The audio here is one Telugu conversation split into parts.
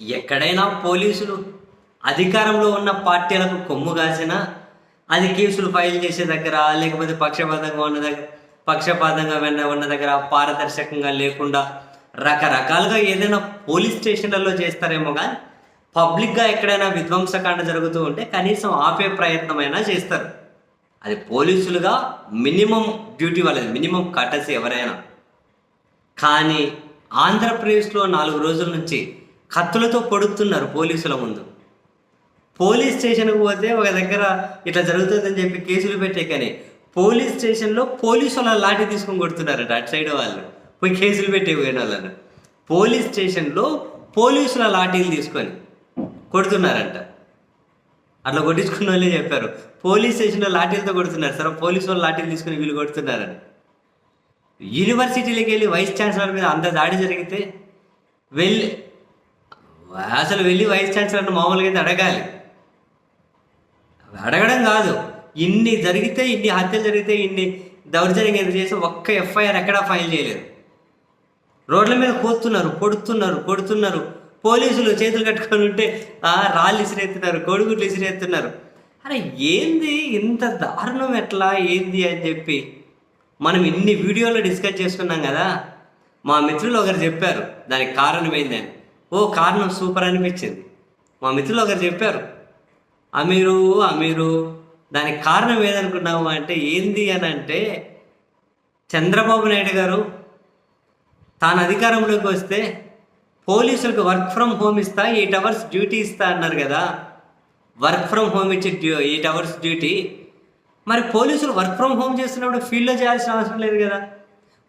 ఎక్కడైనా పోలీసులు అధికారంలో ఉన్న పార్టీలకు కొమ్ము కాసినా అది కేసులు ఫైల్ చేసే దగ్గర లేకపోతే పక్షపాతంగా ఉన్న దగ్గర పక్షపాతంగా వెన్న ఉన్న దగ్గర పారదర్శకంగా లేకుండా రకరకాలుగా ఏదైనా పోలీస్ స్టేషన్లలో చేస్తారేమో కానీ పబ్లిక్గా ఎక్కడైనా విధ్వంసకాండ జరుగుతూ ఉంటే కనీసం ఆపే ప్రయత్నమైనా చేస్తారు. అది పోలీసులుగా మినిమం డ్యూటీ వాళ్ళది మినిమం కటసి ఎవరైనా. కానీ ఆంధ్రప్రదేశ్లో నాలుగు రోజుల నుంచి కత్తులతో పొడుస్తున్నారు పోలీసుల ముందు. పోలీస్ స్టేషన్కి పోతే ఒక దగ్గర ఇట్లా జరుగుతుందని చెప్పి కేసులు పెట్టే కానీ పోలీస్ స్టేషన్లో పోలీసుల లాఠీ తీసుకొని కొడుతున్నారట అటు సైడ్ వాళ్ళు. పోయి కేసులు పెట్టే పోయిన వాళ్ళను. పోలీస్ స్టేషన్లో పోలీసుల లాఠీలు తీసుకొని కొడుతున్నారంట. అట్లా కొట్టించుకున్న వాళ్ళే చెప్పారు. పోలీస్ స్టేషన్లో లాఠీలతో కొడుతున్నారు. సరే పోలీసు వాళ్ళు లాఠీలు తీసుకుని వీళ్ళు కొడుతున్నారని. యూనివర్సిటీలకు వెళ్ళి వైస్ ఛాన్సలర్ మీద అంత దాడి జరిగితే వెళ్ళి అసలు వెళ్ళి వైస్ ఛాన్సలర్ని మామూలుగా అయితే అడగాలి. అడగడం కాదు. ఇన్ని జరిగితే ఇన్ని హత్యలు జరిగితే ఇన్ని దౌర్జన్యం ఎంత చేసి ఒక్క ఎఫ్ఐఆర్ ఎక్కడా ఫైల్ చేయలేదు. రోడ్ల మీద కోస్తున్నారు కొడుతున్నారు కొడుతున్నారు. పోలీసులు చేతులు కట్టుకొని ఉంటే రాళ్ళు ఇసిరేస్తున్నారు కోడిగుడ్లు ఇసిరేస్తున్నారు. అరే ఏంది ఇంత దారుణం ఎట్లా? ఏంది అని చెప్పి మనం ఇన్ని వీడియోలో డిస్కస్ చేసుకున్నాం కదా? మా మిత్రులు ఒకరు చెప్పారు దానికి కారణం ఏందని ఓ కారణం సూపర్ అనిపించింది. మా మిత్రులు ఒకరు చెప్పారు అమీరు అమీరు దానికి కారణం ఏదనుకున్నాము అంటే ఏంది అని అంటే చంద్రబాబు నాయుడు గారు తాను అధికారంలోకి వస్తే పోలీసులకు వర్క్ ఫ్రమ్ హోమ్ ఇస్తా ఎయిట్ అవర్స్ డ్యూటీ ఇస్తా అన్నారు కదా. వర్క్ ఫ్రమ్ హోమ్ ఇచ్చే డ్యూ ఎయిట్ అవర్స్ డ్యూటీ. మరి పోలీసులు వర్క్ ఫ్రమ్ హోమ్ చేస్తున్నప్పుడు ఫీల్డ్లో చేయాల్సిన అవసరం లేదు కదా.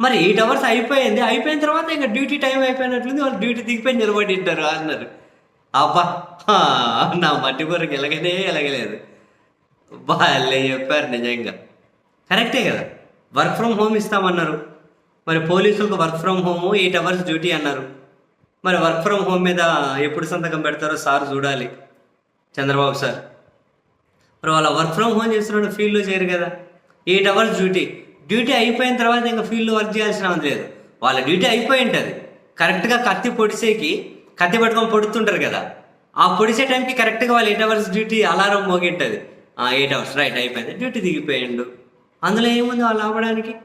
మరి ఎయిట్ అవర్స్ అయిపోయింది. అయిపోయిన తర్వాత ఇంకా డ్యూటీ టైం అయిపోయినట్లుంది. వాళ్ళు డ్యూటీ దిగిపోయి నిలబడి ఉంటారు అన్నారు. అబ్బా! నా మట్టి కూరకి ఎలాగనే ఎలాగలేదు. వాళ్ళే చెప్పారు నిజంగా. కరెక్టే కదా. వర్క్ ఫ్రమ్ హోమ్ ఇస్తామన్నారు. మరి పోలీసులకు work from home eight hours duty అన్నారు. మరి వర్క్ ఫ్రమ్ హోమ్ మీద ఎప్పుడు సంతకం పెడతారో సార్ చూడాలి. చంద్రబాబు సార్. మరి వాళ్ళ వర్క్ ఫ్రమ్ హోమ్ చేస్తున్న ఫీల్డ్లో చేయరు కదా. Eight hours duty. డ్యూటీ అయిపోయిన తర్వాత ఇంకా ఫీల్డ్లో వర్క్ చేయాల్సిన అవసరం లేదు. వాళ్ళ డ్యూటీ అయిపోయి ఉంటుంది. కరెక్ట్గా కత్తి పొడిసేకి కత్తి పట్టుకొని పొడుతుంటారు కదా. ఆ పొడిసే టైంకి కరెక్ట్గా వాళ్ళు ఎయిట్ అవర్స్ డ్యూటీ అలారం మోగింటుంది. ఎయిట్ అవర్స్ రైట్ అయిపోయింది. డ్యూటీ దిగిపోయిండు. అందులో ఏముంది వాళ్ళు ఆపడానికి?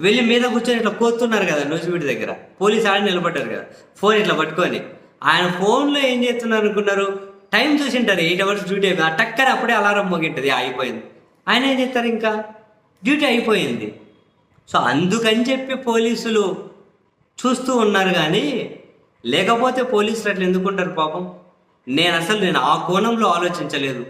వెళ్ళి మీద కూర్చొని ఇట్లా కోతున్నారు కదా నూసివీడి దగ్గర. పోలీస్ ఆడ నిలబడ్డారు కదా. ఫోన్ ఇట్లా పట్టుకొని. ఆయన ఫోన్లో ఏం చేస్తున్నారు అనుకున్నారు? టైం చూసింటారు ఎయిట్ అవర్స్ డ్యూటీ అయిపోయింది. ఆ టక్కర అప్పుడే అలారం మోగింటుంది. అయిపోయింది. ఆయన ఏం చేస్తారు ఇంకా? డ్యూటీ అయిపోయింది. సో అందుకని చెప్పి పోలీసులు చూస్తూ ఉన్నారు కానీ లేకపోతే పోలీసులు అట్లా ఎందుకుంటారు పాపం? నేను అసలు నేను ఆ కోణంలో ఆలోచించలేదు.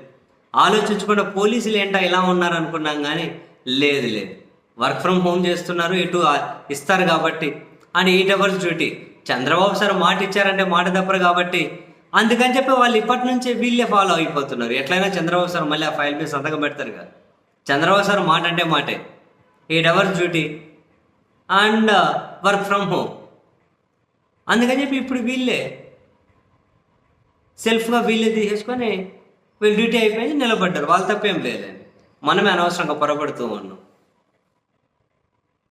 ఆలోచించకుండా పోలీసులు ఏంటా ఇలా ఉన్నారు అనుకున్నాం కానీ లేదు లేదు. వర్క్ ఫ్రమ్ హోమ్ చేస్తున్నారు ఇటు ఇస్తారు కాబట్టి. And eight hours duty? Chandrababu sir మాట ఇచ్చారంటే మాట తప్పరు కాబట్టి. అందుకని చెప్పి వాళ్ళు ఇప్పటి నుంచే వీళ్ళే ఫాలో అయిపోతున్నారు. ఎట్లయినా చంద్రబాబు సార్ మళ్ళీ ఆ ఫైల్ మీద సంతకం పెడతారు కదా. చంద్రబాబు సార్ మాట. అంటే మాటే eight hours duty and work from home అందుకని చెప్పి ఇప్పుడు వీళ్ళే సెల్ఫ్గా వీళ్ళే తీసేసుకొని వీళ్ళు డ్యూటీ అయిపోయి నిలబడ్డారు. వాళ్ళు తప్పేం లేదండి. మనమే అనవసరంగా పొరపడుతూ ఉన్నాం.